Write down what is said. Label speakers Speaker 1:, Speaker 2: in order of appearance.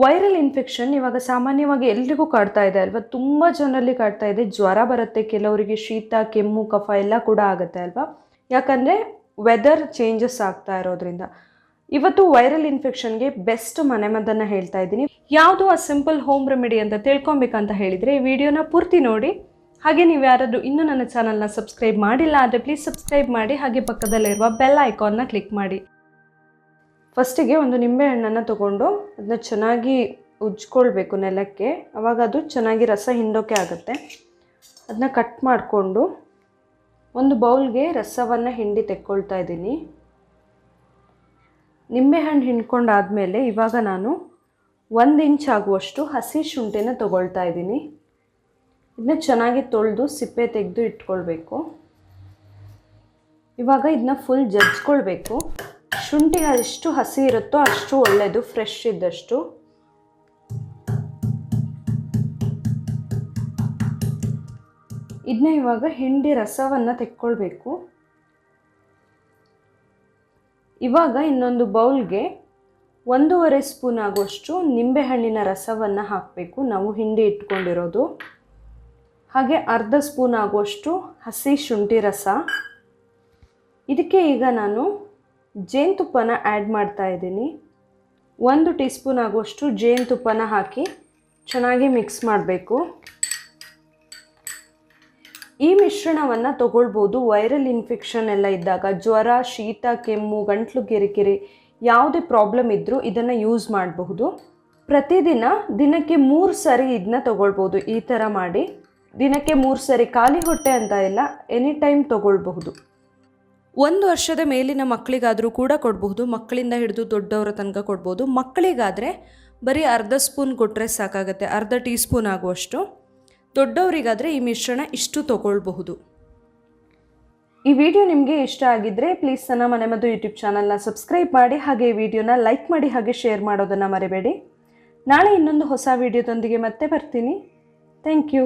Speaker 1: Viral infection ಇವಾಗ ಸಾಮಾನ್ಯವಾಗಿ ಎಲ್ರಿಗೂ ಕಾಡ್ತಾ ಇದೆ ಅಲ್ವಾ? ತುಂಬ ಜನರಲ್ಲಿ ಕಾಡ್ತಾ ಇದೆ. ಜ್ವರ ಬರುತ್ತೆ, ಕೆಲವರಿಗೆ ಶೀತ, ಕೆಮ್ಮು, ಕಫ ಎಲ್ಲ ಕೂಡ ಆಗುತ್ತೆ ಅಲ್ವಾ? ಯಾಕಂದರೆ ವೆದರ್ ಚೇಂಜಸ್ ಆಗ್ತಾ ಇರೋದ್ರಿಂದ. ಇವತ್ತು ವೈರಲ್ ಇನ್ಫೆಕ್ಷನ್ಗೆ ಬೆಸ್ಟ್ ಮನೆಮದ್ದನ್ನು ಹೇಳ್ತಾ ಇದ್ದೀನಿ. ಯಾವುದು ಆ ಸಿಂಪಲ್ ಹೋಮ್ ರೆಮಿಡಿ ಅಂತ ತಿಳ್ಕೊಬೇಕಂತ ಹೇಳಿದರೆ ಈ ವಿಡಿಯೋನ ಪೂರ್ತಿ ನೋಡಿ. ಹಾಗೆ ನೀವು ಯಾರಾದರೂ ಇನ್ನೂ ನನ್ನ ಚಾನಲ್ನ ಸಬ್ಸ್ಕ್ರೈಬ್ ಮಾಡಿಲ್ಲ ಆದರೆ ಪ್ಲೀಸ್ ಸಬ್ಸ್ಕ್ರೈಬ್ ಮಾಡಿ. ಹಾಗೆ ಪಕ್ಕದಲ್ಲಿರುವ ಬೆಲ್ ಐಕಾನ್ನ ಕ್ಲಿಕ್ ಮಾಡಿ. ಫಸ್ಟಿಗೆ ಒಂದು ನಿಂಬೆಹಣ್ಣನ್ನು ತಗೊಂಡು ಅದನ್ನ ಚೆನ್ನಾಗಿ ಉಜ್ಕೊಳ್ಬೇಕು ನೆಲಕ್ಕೆ. ಅವಾಗ ಅದು ಚೆನ್ನಾಗಿ ರಸ ಹಿಂಡೋಕೆ ಆಗುತ್ತೆ. ಅದನ್ನ ಕಟ್ ಮಾಡಿಕೊಂಡು ಒಂದು ಬೌಲ್ಗೆ ರಸವನ್ನು ಹಿಂಡಿ ತೆಕ್ಕೊಳ್ತಾ ಇದ್ದೀನಿ. ನಿಂಬೆಹಣ್ಣು ಹಿಂಡ್ಕೊಂಡಾದಮೇಲೆ ಇವಾಗ ನಾನು ಒಂದು ಇಂಚ್ ಆಗುವಷ್ಟು ಹಸಿ ಶುಂಠಿನ ತಗೊಳ್ತಾ ಇದ್ದೀನಿ. ಇದನ್ನ ಚೆನ್ನಾಗಿ ತೊಳೆದು ಸಿಪ್ಪೆ ತೆಗೆದು ಇಟ್ಕೊಳ್ಬೇಕು. ಇವಾಗ ಇದನ್ನ ಫುಲ್ ಜಜ್ಕೊಳ್ಬೇಕು ಶುಂಠಿ ಎಷ್ಟು ಹಸಿ ಇರುತ್ತೋ ಅಷ್ಟು ಒಳ್ಳೆಯದು ಫ್ರೆಶ್ ಇದ್ದಷ್ಟು. ಇದನ್ನ ಇವಾಗ ಹಿಂಡಿ ರಸವನ್ನು ತೆಕ್ಕೊಳ್ಬೇಕು. ಇವಾಗ ಇನ್ನೊಂದು ಬೌಲ್ಗೆ ಒಂದೂವರೆ ಸ್ಪೂನ್ ಆಗುವಷ್ಟು ನಿಂಬೆಹಣ್ಣಿನ ರಸವನ್ನು ಹಾಕಬೇಕು. ನಾವು ಹಿಂಡಿ ಇಟ್ಕೊಂಡಿರೋದು. ಹಾಗೆ ಅರ್ಧ ಸ್ಪೂನ್ ಆಗುವಷ್ಟು ಹಸಿ ಶುಂಠಿ ರಸ. ಇದಕ್ಕೆ ಈಗ ನಾನು ಜೇನುತುಪ್ಪನ ಆ್ಯಡ್ ಮಾಡ್ತಾ ಇದ್ದೀನಿ. ಒಂದು ಟೀ ಸ್ಪೂನ್ ಆಗುವಷ್ಟು ಜೇನುತುಪ್ಪನ ಹಾಕಿ ಚೆನ್ನಾಗಿ ಮಿಕ್ಸ್ ಮಾಡಬೇಕು. ಈ ಮಿಶ್ರಣವನ್ನು ತಗೊಳ್ಬೋದು. ವೈರಲ್ ಇನ್ಫೆಕ್ಷನ್ ಎಲ್ಲ ಇದ್ದಾಗ ಜ್ವರ, ಶೀತ, ಕೆಮ್ಮು, ಗಂಟ್ಲು ಕಿರಿಕಿರಿ ಯಾವುದೇ ಪ್ರಾಬ್ಲಮ್ ಇದ್ದರೂ ಇದನ್ನು ಯೂಸ್ ಮಾಡಬಹುದು. ಪ್ರತಿದಿನ ದಿನಕ್ಕೆ ಮೂರು ಸರಿ ಇದನ್ನ ತಗೊಳ್ಬೋದು. ಈ ಥರ ಮಾಡಿ ದಿನಕ್ಕೆ ಮೂರು ಸರಿ ಖಾಲಿ ಹೊಟ್ಟೆ ಅಂತ ಇಲ್ಲ ಎನಿ ಟೈಮ್ ತಗೊಳ್ಬಹುದು. ಒಂದು ವರ್ಷದ ಮೇಲಿನ ಮಕ್ಕಳಿಗಾದರೂ ಕೂಡ ಕೊಡಬಹುದು. ಮಕ್ಕಳಿಂದ ಹಿಡಿದು ದೊಡ್ಡವರ ತನಕ ಕೊಡ್ಬೋದು. ಮಕ್ಕಳಿಗಾದರೆ ಬರೀ ಅರ್ಧ ಸ್ಪೂನ್ ಕೊಟ್ಟರೆ ಸಾಕಾಗುತ್ತೆ. ಅರ್ಧ ಟೀ ಸ್ಪೂನ್ ಆಗುವಷ್ಟು. ದೊಡ್ಡವರಿಗಾದರೆ ಈ ಮಿಶ್ರಣ ಇಷ್ಟು ತಗೊಳ್ಬಹುದು. ಈ ವಿಡಿಯೋ ನಿಮಗೆ ಇಷ್ಟ ಆಗಿದ್ದರೆ ಪ್ಲೀಸ್ ನನ್ನ ಮನೆ ಮದ್ದು ಯೂಟ್ಯೂಬ್ ಚಾನಲ್ನ ಸಬ್ಸ್ಕ್ರೈಬ್ ಮಾಡಿ ಹಾಗೆ ಈ ವಿಡಿಯೋನ ಲೈಕ್ ಮಾಡಿ ಹಾಗೆ ಶೇರ್ ಮಾಡೋದನ್ನು ಮರಿಬೇಡಿ. ನಾಳೆ ಇನ್ನೊಂದು ಹೊಸ ವಿಡಿಯೋದೊಂದಿಗೆ ಮತ್ತೆ ಬರ್ತೀನಿ. Thank you.